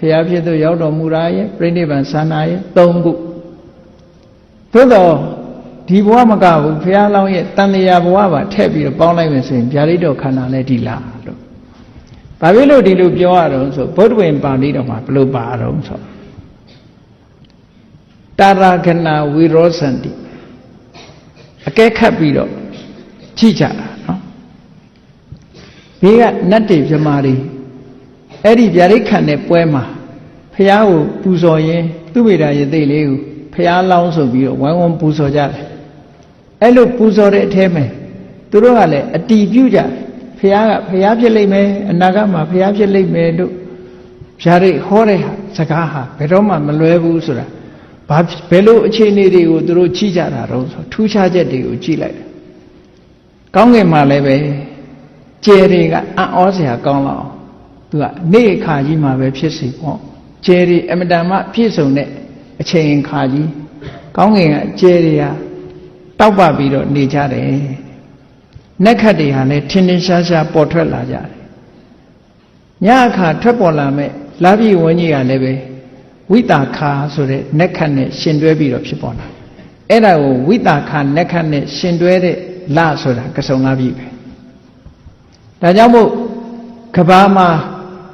ဖျားဖြစ်သူရောက်တော်မူတာရဲ့ပြိဋိဘံစံတာရဲ့၃ခုသို့တော့ဒီဘဝမကဘူးဘုရားလောင်းရဲ့တန်လျာဘဝပါထည့်ပြီးတော့ပေါင်းလိုက်မယ်ဆိုရင်ဗျာဒိတ်တော်ခန္ဓာလည်းဒီလားလို့ဘာဖြစ်လို့ဒီလိုပြောရတော့ဆိုဘုဒ္ဓဝင်ပါဠိတော်မှာဘယ်လိုပါတော့ဆိုတာရခဏဝိရောစန္တိအကဲခတ်ပြီးတော့ကြည့်ကြတာနော်ဘေးကနတ်တွေပြမာတွေ အဲ့ဒီဗျာဒိတ်ခံတဲ့ပွဲမှာဖះကိုပူဇော်ရင်သူ့မိတာရသိလေးကိုဖះလောင်းဆိုပြီးတော့ဝိုင်းဝန်းပူဇော်ကြတယ်အဲ့လိုပူဇော်တဲ့အထဲမှာသူတို့ကလည်းအတီးပြုကြတယ်ဖះကဖះဖြစ်လိမ့်မယ်အနာဂတ်မှာဖះဖြစ်လိမ့်မယ်တို့ဗျာဒိတ်ဟောတဲ့ဟာစကားဟာဘယ်တော့မှမလွဲဘူးဆိုတာဘာဘယ်လိုအခြေအနေတွေကိုသူတို့ကြည့်ကြတာတော့ဆိုထူးခြားချက်တွေကိုကြည့်လိုက်တယ်ကောင်းကင်မှာလည်းပဲကျယ်တွေကအံ့ဩစရာကောင်းလောက်အောင် သူကနေအခါကြီးမှာပဲဖြစ်စီပေါ့ကျယ်တွေအမတန်မှပြည့်စုံတဲ့အချိန်ခါကြီးကောင်းကင်ကကျယ်တွေကတောက်ပပြီးတော့နေကြတယ်နက်ခတ်တွေဟာလည်းထင်းထင်းရှားရှားပေါ်ထွက်လာကြတယ်ညအခါထွက်ပေါ်လာမဲ့လာပြီဝန်းကြီးကလည်းပဲဝိတာခာဆိုတဲ့နက်ခတ်နဲ့ရှင်တွဲပြီးတော့ဖြစ်ပေါ်လာအဲ့ဒါကိုဝိတာခာနက်ခတ်နဲ့ရှင်တွဲတဲ့လဆိုတာကစုံလာပြီပဲဒါကြောင့်မို့ကဘာမှာ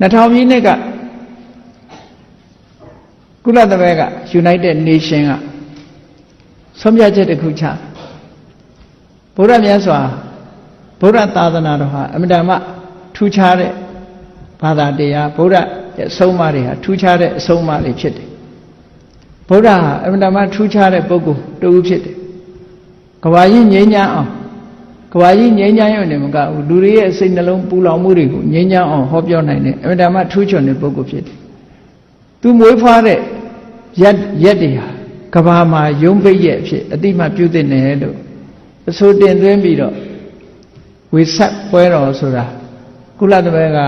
2000ပြည့်နှစ်ကကုလသမဂ္ဂ United Nation ကဆုံးဖြတ်ချက်တစ်ခုချဘုရားမြတ်စွာဗုဒ္ဓသာသနာတော်ဟာအမြဲတမ်းထူးခြားတဲ့ဘာသာတရားဗုဒ္ဓရဲ့အဆုံးအမတွေဟာထူးခြားတဲ့အဆုံးအမတွေဖြစ်တယ်ဗုဒ္ဓဟာအမြဲတမ်းထူးခြားတဲ့ပုဂ္ဂိုလ်တူဖြစ်တယ်ကဘာကြီးငြိမ်းချမ်းအောင် ကဘာကြီးငြိမ်းချမ်းရုံနဲ့မကဘူးလူတွေရဲ့စိတ်နှလုံးပူလောင်မှုတွေကိုငြိမ်းချမ်းအောင်ဟောပြောနိုင်တဲ့အမြဲတမ်းထူးချွန်တဲ့ပုဂ္ဂိုလ်ဖြစ်တယ်သူမွေးဖွားတဲ့ရက်ရက်တွေဟာကဘာမှာယုံပိတ်ရဲ့အဖြစ်အတိမပြုတ်တဲ့နယ်လို့အဆိုတင်သွင်းပြီးတော့ဝေဆက်ပွဲတော်ဆိုတာကုလသမဂ္ဂ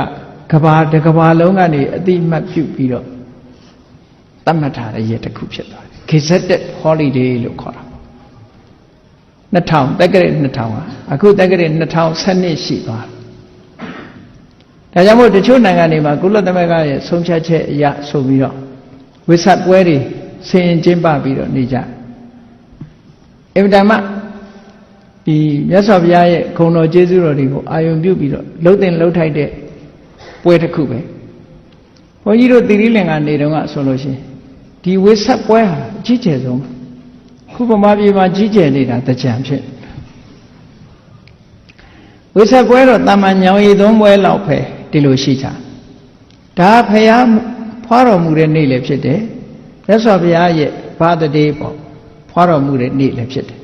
ကဘာတကဘာလုံးကနေအတိမတ်ပြုတ်ပြီးတော့တတ်မှတ်ထားတဲ့ရက်တစ်ခုဖြစ်သွားတယ် gazetted holiday လို့ခေါ်တာ 2000တက္ကရာ2000ဟာအခုတက္ကရာ2012ရှိသွားတယ်ဒါကြောင့်မို့တချို့နိုင်ငံတွေမှာကုလသမဂ္ဂရဲ့ဆုံးဖြတ်ချက်အရဆိုပြီးတော့ဝိဆက်ပွဲတွေဆင်ရင်ကျင်းပပြီးတော့နေကြအင်မတန်မှဒီမြတ်စွာဘုရားရဲ့ခုံတော်ကျေးဇူးတော်တွေကိုအာယုံပြုပြီးတော့လှုပ်တင်လှုပ်ထိုက်တဲ့ပွဲတစ်ခုပဲဘုန်းကြီးတို့သီရိလင်္ကာနေတုန်းကဆိုလို့ရှိရင်ဒီဝိဆက်ပွဲဟာအကြီးကျယ်ဆုံး ခုပမာပြေမှာကြီးကျယ်နေတာတကြံဖြစ်ဝိဆက်ပွဲတော့တာမန်ညောင်ရည်သုံးပွဲလောက်ပဲဒီလိုရှိကြဒါဖရာဖွားတော်မူတဲ့နေ့လည်းဖြစ်တယ်မြတ်စွာဘုရားရဲ့ဘာတတေးပေါ့ဖွားတော်မူတဲ့နေ့လည်းဖြစ်တယ်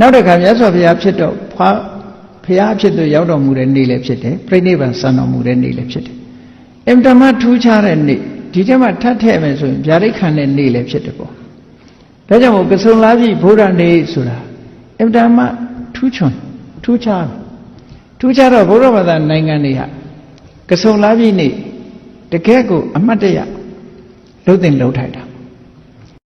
နောက်တစ်ခါမြတ်စွာဘုရားဖြစ်တော့ဖွားဘုရားဖြစ်သူရောက်တော်မူတဲ့နေ့လည်းဖြစ်တယ်ပြိဋိဘံစံတော်မူတဲ့နေ့လည်းဖြစ်တယ်အင်တမထူးခြားတဲ့နေ့ဒီထဲမှာထပ်ထည့်မယ်ဆိုရင်ဗျာဒိတ်ခံတဲ့နေ့လည်းဖြစ်တယ်ပေါ့ ဒါကြောင့်မို့ကဆုံလာပြီဘုရားနေ့ဆိုတာအင်တမထူးချွန်ထူးခြားထူးခြားတော့ဘုရားဘာသာနိုင်ငံတွေဟာကဆုံလာပြီနေ့တကယ့်ကိုအမတ်တရလှုပ်တင်လှုပ်ထိုက်တာ